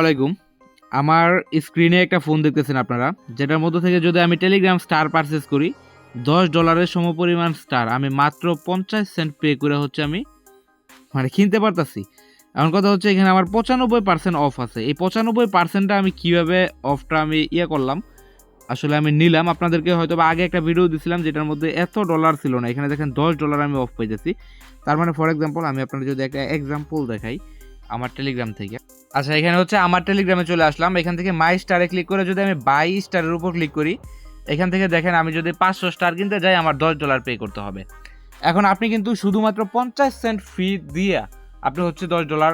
আলাইকুম। আমার স্ক্রিনে একটা ফোন দেখতেছেন আপনারা, যেটার মধ্যে থেকে যদি আমি টেলিগ্রাম স্টার পারচেস করি, দশ ডলারের সমপরিমাণ স্টার আমি মাত্র পঞ্চাশ সেন্ট পে করে হচ্ছে আমি মানে কিনতে পারতাছি। এমন কথা হচ্ছে এখানে আমার পঁচানব্বই পার্সেন্ট অফ আছে। এই পঁচানব্বই পার্সেন্টটা আমি কীভাবে অফটা আমি ইয়ে করলাম, আসলে আমি নিলাম। আপনাদেরকে হয়তো আগে একটা ভিডিও দিছিলাম, যেটার মধ্যে এত ডলার ছিল না। এখানে দেখেন দশ ডলার আমি অফ পেয়েছি তার মানে ফর এক্সাম্পল আমি আপনাদের যদি একটা এক্সাম্পল দেখাই, আমার টেলিগ্রাম থেকে। আচ্ছা এখানে হচ্ছে আমার টেলিগ্রামে চলে আসলাম। এখান থেকে মাই স্টারে ক্লিক করে যদি আমি বাই স্টারের উপর ক্লিক করি, এখান থেকে দেখেন আমি যদি পাঁচশো স্টার কিনতে যাই, আমার দশ ডলার পে করতে হবে। এখন আপনি কিন্তু শুধুমাত্র পঞ্চাশ সেন্ট ফি দিয়ে আপনি হচ্ছে দশ ডলার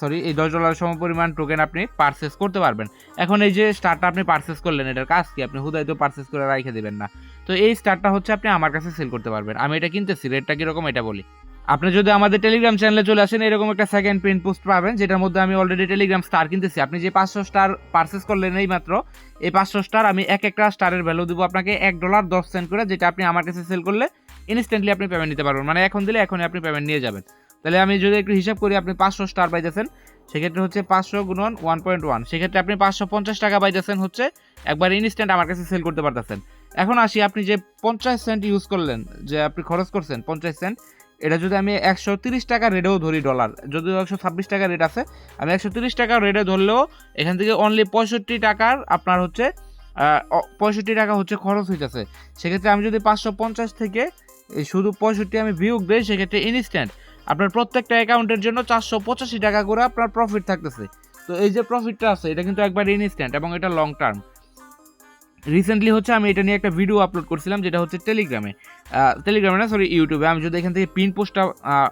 সরি এই দশ ডলার সমপরিমাণ টোকেন আপনি পারচেস করতে পারবেন। এখন এই যে স্টারটা আপনি পারচেস করলেন, এটার কাজ কি? আপনি হুদায় তো পারচেস করে রাখে দেবেন না। তো এই স্টারটা হচ্ছে আপনি আমার কাছে সেল করতে পারবেন। আমি এটা কিনতেছি রেটটা কীরকম এটা বলি। আপনি যদি আমাদের টেলিগ্রাম চ্যানেলে চলে আসেন, এরকম একটা সেকেন্ড প্রিন্ট পোস্ট পাবেন, যেটার মধ্যে আমি অলরেডি টেলিগ্রাম স্টার কিনতেছি। আপনি যে পাঁচশো স্টার পারচেস করলেন এই মাত্র এই পাঁচশো স্টার আমি এক একটা স্টারের ভ্যালু দেবো আপনাকে এক ডলার দশ সেন্ট করে, যেটা আপনি আমার কাছে সেল করলে ইনস্ট্যান্টলি আপনি পেমেন্ট নিতে পারবেন। মানে এখন দিলে এখনই আপনি পেমেন্ট নিয়ে যাবেন। তাহলে আমি যদি একটু হিসাব করি, আপনি পাঁচশো স্টার পাইতেছেন, সেক্ষেত্রে হচ্ছে পাঁচশো গুণন ওয়ান পয়েন্ট ওয়ান সেক্ষেত্রে আপনি পাঁচশো পঞ্চাশ টাকা পাইতেছেন হচ্ছে, একবার ইনস্ট্যান্ট আমার কাছে সেল করতে পারতেছেন। এখন আসি, আপনি যে পঞ্চাশ সেন্ট ইউজ করলেন, যে আপনি খরচ করছেন, পঞ্চাশ সেন্ট এটা যদি আমি একশো তিরিশ টাকা রেটেও ধরি ডলার যদিও একশো ছাব্বিশ টাকা রেট আছে, আমি একশো তিরিশ টাকা রেটে ধরলেও এখান থেকে অনলি পঁয়ষট্টি টাকার আপনার হচ্ছে পঁয়ষট্টি টাকা হচ্ছে খরচ হইতেছে। সেক্ষেত্রে আমি যদি পাঁচশো পঞ্চাশ থেকে শুধু পঁয়ষট্টি আমি বিয়োগ দিই, সেক্ষেত্রে ইনস্ট্যান্ট আপনার প্রত্যেকটা অ্যাকাউন্টের জন্য চারশো পঁচাশি টাকা করে আপনার প্রফিট থাকতেছে। তো এই যে প্রফিটটা আছে, এটা কিন্তু একবার ইনস্ট্যান্ট এবং এটা লং টার্ম রিসেন্টলি হচ্ছে আমি এটা নিয়ে একটা ভিডিও আপলোড করছিলাম, যেটা হচ্ছে টেলিগ্রামে টেলিগ্রামে না সরি ইউটিউবে আমি যদি এখান থেকে পিন পোস্টটা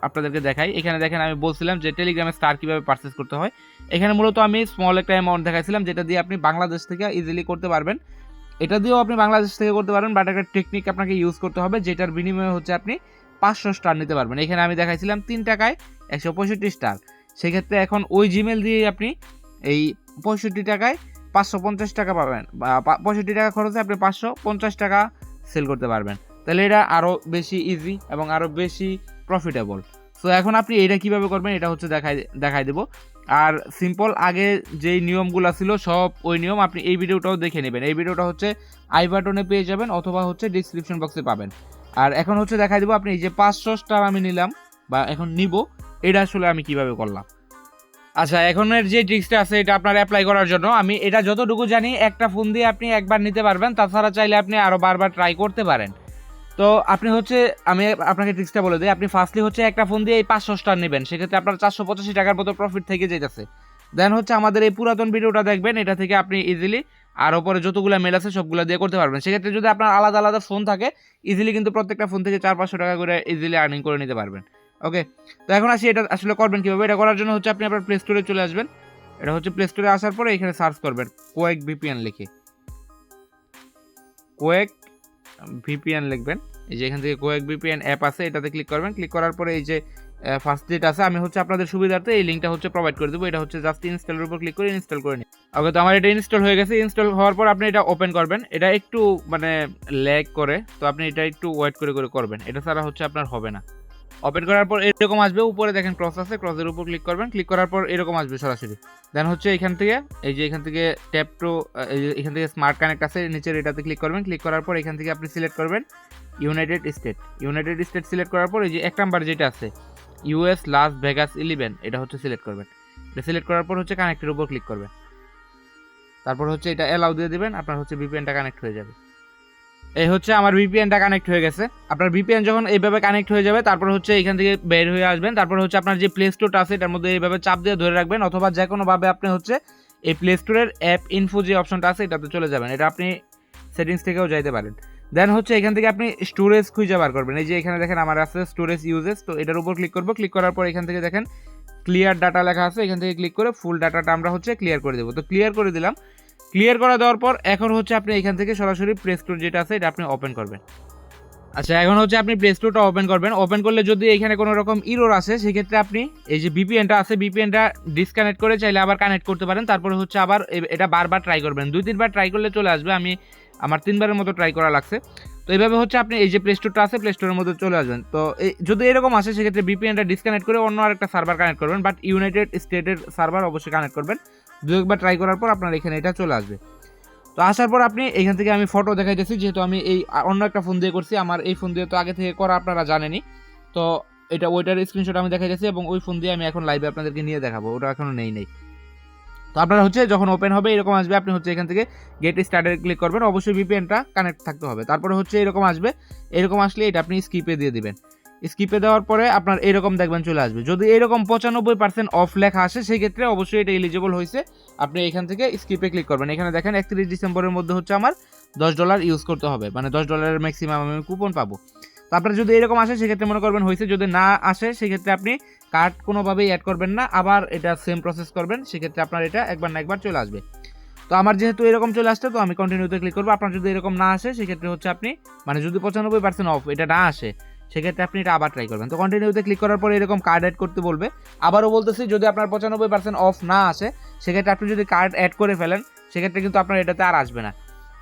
আপনাদেরকে দেখাই, এখানে দেখেন আমি বলছিলাম যে টেলিগ্রামে স্টার কীভাবে পারচেস করতে হয়। এখানে মূলত আমি স্মল একটা অ্যামাউন্ট দেখাইছিলাম, যেটা দিয়ে আপনি বাংলাদেশ থেকে ইজিলি করতে পারবেন। এটা দিয়েও আপনি বাংলাদেশ থেকে করতে পারবেন বাট একটা টেকনিক আপনাকে ইউজ করতে হবে, যেটার বিনিময়ে হচ্ছে আপনি পাঁচশো স্টার নিতে পারবেন। এখানে আমি দেখাইছিলাম তিন টাকায় একশো পঁয়ষট্টি স্টার সেক্ষেত্রে এখন ওই জিমেল দিয়ে আপনি এই পঁয়ষট্টি টাকায় পাঁচশো পঞ্চাশ টাকা পাবেন। বা পঁয়ষট্টি টাকা খরচে আপনি পাঁচশো পঞ্চাশ টাকা সেল করতে পারবেন। তাহলে এটা আরও বেশি ইজি এবং আরও বেশি প্রফিটেবল সো এখন আপনি এটা কীভাবে করবেন এটা হচ্ছে দেখাই দেখাই দেবো। আর সিম্পল আগে যেই নিয়মগুলো ছিল, সব ওই নিয়ম আপনি এই ভিডিওটাও দেখে নেবেন। এই ভিডিওটা হচ্ছে আই বাটনে পেয়ে যাবেন অথবা হচ্ছে ডিসক্রিপশন বক্সে পাবেন। আর এখন হচ্ছে দেখাই দেবো, আপনি এই যে পাঁচশো স্টার আমি নিলাম বা এখন নিব, এটা আসলে আমি কীভাবে করলাম। আচ্ছা এখনের যে ট্রিক্সটা আছে, এটা আপনার অ্যাপ্লাই করার জন্য। আমি এটা যতটুকু জানি, একটা ফোন দিয়ে আপনি একবার নিতে পারবেন, তাছাড়া চাইলে আপনি আরও বারবার ট্রাই করতে পারেন। তো আপনি হচ্ছে, আমি আপনাকে ট্রিক্সটা বলে দিই, আপনি ফার্স্টলি হচ্ছে একটা ফোন দিয়ে এই পাঁচশো স্টার নেবেন, সেক্ষেত্রে আপনার চারশো পঁচাশি টাকার মতো প্রফিট থেকে যেতেছে দেন হচ্ছে আমাদের এই পুরাতন ভিডিওটা দেখবেন, এটা থেকে আপনি ইজিলি আর ওপরে যতগুলো মেল আছে, সবগুলো দিয়ে করতে পারবেন। সেক্ষেত্রে যদি আপনার আলাদা আলাদা ফোন থাকে ইজিলি কিন্তু প্রত্যেকটা ফোন থেকে চার পাঁচশো টাকা করে ইজিলি আর্নিং করে নিতে পারবেন। ওকে তো এখন আসি এটা আসলে করবেন কীভাবে? এটা করার জন্য হচ্ছে আপনি আপনার প্লে স্টোরে চলে আসবেন। এটা হচ্ছে প্লে স্টোরে আসার পরে এখানে সার্চ করবেন কোয়েক ভিপিএন লিখে। কোয়েক ভিপিএন লিখবেন। এই যে এখান থেকে কোয়েক ভিপিএন অ্যাপ আছে, এটাতে ক্লিক করবেন। ক্লিক করার পরে এই যে ফার্স্ট ডেট আছে, আমি হচ্ছে আপনাদের সুবিধার্থে এই লিঙ্কটা হচ্ছে প্রোভাইড করে দেবো। এটা হচ্ছে জাস্ট ইনস্টলের উপর ক্লিক করে ইনস্টল করে নিই ওকে তো আমার এটা ইনস্টল হয়ে গেছে। ইনস্টল হওয়ার পর আপনি এটা ওপেন করবেন। এটা একটু মানে ল্যাগ করে, তো আপনি এটা একটু ওয়েট করে করে করবেন। এটা ছাড়া হচ্ছে আপনার হবে না। ওপেন করার পর এরকম আসবে, উপরে দেখেন ক্রস আছে ক্রসের উপর ক্লিক করবেন ক্লিক করার পর এরকম আসবে সরাসরি। দেন হচ্ছে এখান থেকে, এই যে এখান থেকে ট্যাপ টু এখান থেকে স্মার্ট কানেক্ট আছে, নিচের এটাতে ক্লিক করবেন ক্লিক করার পর এখান থেকে আপনি সিলেক্ট করবেন United State United State select করার পর এই যে এক নাম্বার যেটা আছে ইউএস লাস ভেগাস ইলেভেন এটা হচ্ছে সিলেক্ট করবেন। এটা সিলেক্ট করার পর হচ্ছে কানেক্টের উপর ক্লিক করবেন। তারপর হচ্ছে এটা অ্যালাউ দিয়ে দিবেন, আপনার হচ্ছে ভিপিএনটা কানেক্ট হয়ে যাবে। এই হচ্ছে আমার ভিপিএনটা কানেক্ট হয়ে গেছে। আপনার ভিপিএন যখন এইভাবে কানেক্ট হয়ে যাবে, তারপর হচ্ছে এখান থেকে বের হয়ে আসবেন। তারপর হচ্ছে আপনার যে প্লে স্টোরটা আছে, এটার মধ্যে এইভাবে চাপ দিয়ে ধরে রাখবেন, অথবা যে কোনোভাবে আপনি হচ্ছে এই প্লে স্টোরের অ্যাপ ইনফো যে অপশনটা আছে, এটাতে চলে যাবেন। এটা আপনি সেটিংস থেকেও যাইতে পারেন। দেন হচ্ছে এখান থেকে আপনি স্টোরেজ খুঁজে বার করবেন। এই যে এখানে দেখেন আমার আছে স্টোরেজ ইউজেস তো এটার উপর ক্লিক করব। ক্লিক করার পর এখান থেকে দেখেন ক্লিয়ার ডাটা লেখা আছে। এখান থেকে ক্লিক করে ফুল ডাটাটা আমরা হচ্ছে ক্লিয়ার করে দেবো। তো ক্লিয়ার করে দিলাম। ক্লিয়ার করা দেওয়ার পর এখন হচ্ছে আপনি এখান থেকে সরাসরি প্লে স্টোর যেটা আছে, এটা আপনি ওপেন করবেন। আচ্ছা এখন হচ্ছে আপনি প্লে স্টোরটা ওপেন করবেন। ওপেন করলে যদি এখানে কোনো রকম ইরোর আসে, সেক্ষেত্রে আপনি এই যে বিপিএনটা আছে বিপিএনটা ডিসকানেক্ট করে চাইলে আবার কানেক্ট করতে পারেন। তারপরে হচ্ছে আবার এটা বারবার ট্রাই করবেন। দুই, তিনবার ট্রাই করলে চলে আসবে। আমি আমার তিনবারের মতো ট্রাই করা লাগছে। তো এইভাবে হচ্ছে আপনি এই যে প্লে স্টোরটা আছে প্লে স্টোরের মধ্যে চলে আসবেন। তো যদি এরকম আসে, সেক্ষেত্রে বিপিএনটা ডিসকানেক্ট করে অন্য আরেকটা সার্ভার কানেক্ট করবেন। বাট ইউনাইটেড স্টেটের সার্ভার অবশ্যই কানেক্ট করবেন। দু একবার ট্রাই করার পর আপনার এখানে এটা চলে আসবে। তো আসার পর আপনি এখান থেকে আমি ফটো দেখাইতেছি, যেহেতু আমি এই অন্য একটা ফোন দিয়ে করছি, আমার এই ফোন দিয়ে তো আগে থেকে করা আপনারা জানেনই। তো এটা ওইটার স্ক্রিনশট আমি দেখাইতেছি এবং ওই ফোন দিয়ে আমি এখন লাইভে আপনাদেরকে নিয়ে দেখাবো, ওটা এখনও নেই নেই। তো আপনার হচ্ছে যখন ওপেন হবে, এরকম আসবে, আপনি হচ্ছে এখান থেকে গেট স্টার্টে ক্লিক করবেন, অবশ্যই ভিপিএনটা কানেক্ট থাকতে হবে। তারপরে হচ্ছে এরকম আসবে, এরকম আসলে এটা আপনি স্কিপে দিয়ে দিবেন। স্কিপে দেওয়ার পরে আপনার এরকম দেখবেন চলে আসবে। যদি এরকম পঁচানব্বই পার্সেন্ট অফ লেখা আসে সেই ক্ষেত্রে অবশ্যই এটা এলিজিবল হয়েছে। আপনি এখান থেকে স্কিপে ক্লিক করবেন। এখানে দেখেন একত্রিশ ডিসেম্বরের মধ্যে হচ্ছে আমার দশ ডলার ইউজ করতে হবে। মানে দশ ডলারের ম্যাক্সিমাম আমি কুপন পাবো। তো আপনার যদি এরকম আসে, সেক্ষেত্রে মনে করবেন হয়েছে। যদি না আসে, সেক্ষেত্রে আপনি কার্ড কোনোভাবেই অ্যাড করবেন না। আবার এটা সেম প্রসেস করবেন। সেক্ষেত্রে আপনার এটা একবার না একবার চলে আসবে। তো আমার যেহেতু এরকম চলে আসছে, তো আমি কন্টিনিউতে ক্লিক করব। আপনার যদি এরকম না আসে, সেক্ষেত্রে হচ্ছে আপনি মানে যদি পঁচানব্বই পার্সেন্ট অফ এটা না আসে সেক্ষেত্রে আপনি এটা আবার ট্রাই করবেন। তো কন্টিনিউতে ক্লিক করার পরে এরকম কার্ড অ্যাড করতে বলবে। আবারও বলতেছি, যদি আপনার পঁচানব্বই পার্সেন্ট অফ না আসে, সেক্ষেত্রে আপনি যদি কার্ড অ্যাড করে ফেলেন, সেক্ষেত্রে কিন্তু আপনার এটাতে আর আসবে না।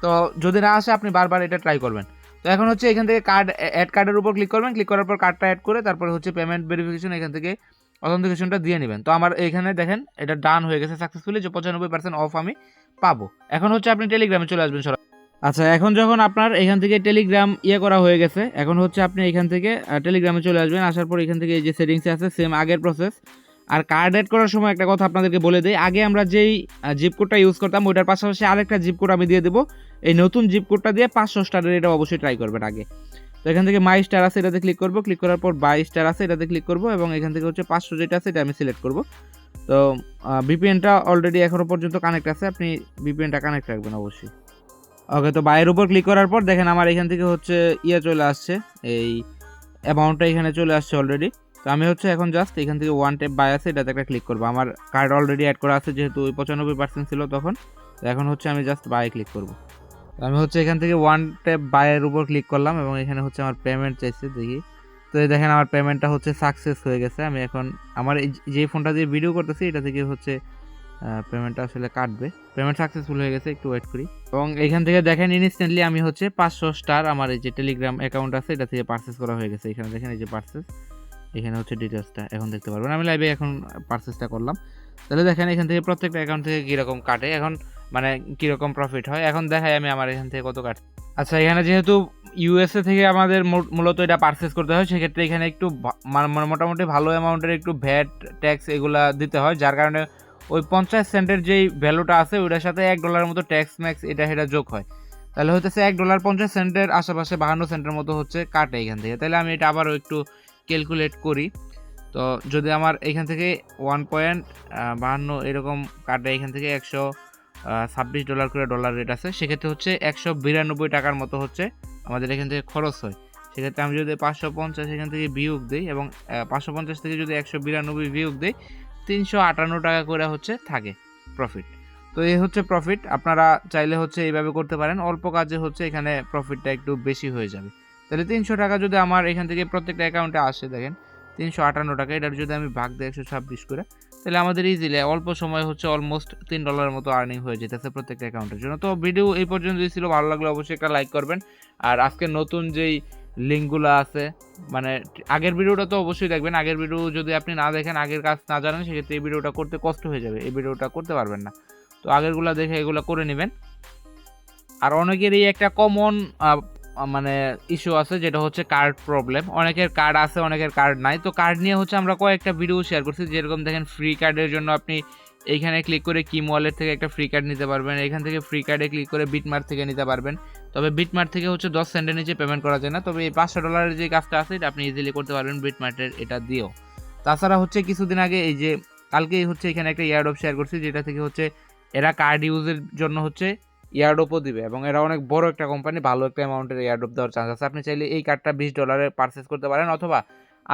তো যদি না আসে, আপনি বারবার এটা ট্রাই করবেন। তো এখন হচ্ছে এখান থেকে কার্ড অ্যাড কার্ডের উপর ক্লিক করবেন। ক্লিক করার পর কার্ডটা অ্যাড করে তারপরে হচ্ছে পেমেন্ট ভেরিফিকেশন এখান থেকে অথেন্টিকেশনটা দিয়ে নেবেন। তো আমার এখানে দেখেন, এটা ডান হয়ে গেছে সাকসেসফুলি যে পঁচানব্বই পার্সেন্ট অফ আমি পাবো। এখন হচ্ছে আপনি টেলিগ্রামে চলে আসবেন সরাসরি। আচ্ছা এখন যখন আপনার এখান থেকে টেলিগ্রাম ইয়ে করা হয়ে গেছে, এখন হচ্ছে আপনি এখান থেকে টেলিগ্রামে চলে আসবেন, আসার পর এখান থেকে যে সেটিংসে আছে সেম আগের প্রসেস আর কার্ড অ্যাড করার সময় একটা কথা আপনাদেরকে বলে দিই, আগে আমরা যেই জিপ কোডটা ইউজ করতাম, ওইটার পাশাপাশি আরেকটা জিপ কোড আমি দিয়ে দেবো। এই নতুন জিপ কোডটা দিয়ে পাঁচশো স্টারের এটা অবশ্যই ট্রাই করবেন আগে। তো এখান থেকে মাই স্টার আছে এটাতে ক্লিক করব ক্লিক করার পর বাই স্টার আছে এটাতে ক্লিক করব, এবং এখান থেকে হচ্ছে পাঁচশো যেটা আছে এটা আমি সিলেক্ট করব। তো ভিপিএনটা অলরেডি এখনও পর্যন্ত কানেক্ট আছে, আপনি ভিপিএনটা কানেক্ট রাখবেন অবশ্যই। ওকে তো বাইয়ের উপর ক্লিক করার পর দেখেন আমার এখান থেকে হচ্ছে ইয়ে চলে আসছে। এই অ্যামাউন্টটা এখানে চলে আসছে অলরেডি তো আমি হচ্ছে এখন জাস্ট এখান থেকে ওয়ান টেপ বাই আছে, এটাতে একটা ক্লিক করব। আমার কার্ড অলরেডি অ্যাড করা আছে, যেহেতু ওই পঁচানব্বই পার্সেন্ট ছিল তখন। তো এখন হচ্ছে আমি জাস্ট বাই ক্লিক করব। আমি হচ্ছে এখান থেকে ওয়ান টেপ বাইয়ের উপর ক্লিক করলাম এবং এখানে হচ্ছে আমার পেমেন্ট চাইছে, দেখি। তো দেখেন আমার পেমেন্টটা হচ্ছে সাকসেস হয়ে গেছে। আমি এখন আমার যে ফোনটা দিয়ে ভিডিও করতেছি, এটা থেকে হচ্ছে পেমেন্টটা আসলে কাটবে। পেমেন্ট সাকসেসফুল হয়ে গেছে, একটু ওয়েট করি। এবং এখান থেকে দেখেন ইনস্ট্যান্টলি আমি হচ্ছে পাঁচশো স্টার আমার এই যে টেলিগ্রাম অ্যাকাউন্ট আছে, এটা থেকে পার্সেস করা হয়ে গেছে। এখানে দেখেন, এই যে পার্সেস এখানে হচ্ছে ডিটেলসটা এখন দেখতে পারবেন। আমি লাইভে এখন পার্সেসটা করলাম। তাহলে দেখেন, এখান থেকে প্রত্যেকটা অ্যাকাউন্ট থেকে কীরকম কাটে, এখন মানে কীরকম প্রফিট হয়। এখন দেখাই আমি আমার এখান থেকে কত কাট। আচ্ছা এখানে যেহেতু ইউএসএ থেকে আমাদের মূলত এটা পারচেস করতে হয়, সেক্ষেত্রে এখানে একটু মানে মোটামুটি ভালো অ্যামাউন্টের একটু ভ্যাট ট্যাক্স এগুলা দিতে হয়, যার কারণে ওই পঞ্চাশ সেন্টের যেই ভ্যালুটা আছে, ওইটার সাথে এক ডলারের মতো ট্যাক্স ম্যাক্স এটা সেটা যোগ হয়। তাহলে হইতেছে এক ডলার পঞ্চাশ সেন্টের আশেপাশে বাহান্ন সেন্টের মতো হচ্ছে কাটে এখান থেকে। তাহলে আমি এটা আবারও একটু ক্যালকুলেট করি। তো যদি আমার এখান থেকে ওয়ান পয়েন্ট বাহান্ন এরকম কাটে, এখান থেকে একশো ছাব্বিশ ডলার করে ডলার রেট আছে, সেক্ষেত্রে হচ্ছে একশো বিরানব্বই টাকার মতো হচ্ছে আমাদের এখান থেকে খরচ হয়। সেক্ষেত্রে আমি যদি পাঁচশো পঞ্চাশ এখান থেকে বিয়োগ দিই এবং পাঁচশো পঞ্চাশ থেকে যদি একশো বিরানব্বই বিয়োগ দিই তিনশো আটান্ন টাকা করে হচ্ছে থাকে প্রফিট তো এই হচ্ছে প্রফিট আপনারা চাইলে হচ্ছে এইভাবে করতে পারেন। অল্প কাজে হচ্ছে এখানে প্রফিটটা একটু বেশি হয়ে যাবে। তাহলে তিনশো টাকা যদি আমার এখান থেকে প্রত্যেকটা অ্যাকাউন্টে আসে দেখেন, তিনশো আটান্ন টাকা, এটার যদি আমি ভাগ দিই একশো ছাব্বিশ করে, তাহলে আমাদের ইজিলি অল্প সময় হচ্ছে অলমোস্ট তিন ডলারের মতো আর্নিং হয়ে যেতেছে প্রত্যেকটা অ্যাকাউন্টের জন্য। তো ভিডিও এই পর্যন্তই ছিল। ভালো লাগলে অবশ্যই একটা লাইক করবেন। আর আজকে নতুন যেই লিঙ্কগুলো আছে। মানে আগের ভিডিওটা তো অবশ্যই দেখবেন, আগের ভিডিও যদি আপনি না দেখেন, আগের কাজ না জানেন, সেক্ষেত্রে এই ভিডিওটা করতে কষ্ট হয়ে যাবে। এই ভিডিওটা করতে পারবেন না। তো আগেরগুলো দেখে এগুলো করে নেবেন। আর অনেকেরই একটা কমন মানে ইস্যু আছে, যেটা হচ্ছে কার্ড প্রবলেম অনেকের কার্ড আছে, অনেকের কার্ড নাই। তো কার্ড নিয়ে হচ্ছে আমরা কয়েকটা ভিডিও শেয়ার করছি। যেরকম দেখেন ফ্রি কার্ডের জন্য আপনি এইখানে ক্লিক করে কিম ওয়ালেট থেকে একটা ফ্রি কার্ড নিতে পারবেন। এখান থেকে ফ্রি কার্ডে ক্লিক করে বিটমার্ট থেকে নিতে পারবেন। তবে বিটমার্ট থেকে হচ্ছে দশ সেন্টের নিচে পেমেন্ট করা যায় না। তবে এই পাঁচশো ডলারের যে কাজটা আছে, এটা আপনি ইজিলি করতে পারবেন বিটমার্টের এটা দিয়েও। তাছাড়া হচ্ছে কিছুদিন আগে এই যে কালকেই হচ্ছে এখানে একটা ইয়ারডপ শেয়ার করছি, যেটা থেকে হচ্ছে এরা কার্ড ইউজের জন্য হচ্ছে ইয়ারডপও দিবে এবং এরা অনেক বড় একটা কোম্পানি ভালো একটা অ্যামাউন্টের ইয়ারডপ দেওয়ার চান্স আছে। আপনি চাইলে এই কার্ডটা বিশ ডলারে পারচেস করতে পারেন অথবা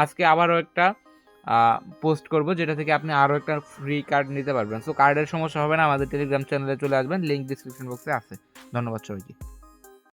আজকে আবারও একটা পোস্ট করব, যেটা থেকে আপনি আরও একটা ফ্রি কার্ড নিতে পারবেন। সো কার্ডের সমস্যা হবে না, আমাদের টেলিগ্রাম চ্যানেলে চলে আসবেন লিঙ্ক ডিসক্রিপশন বক্সে আছে। ধন্যবাদ সবাইকে।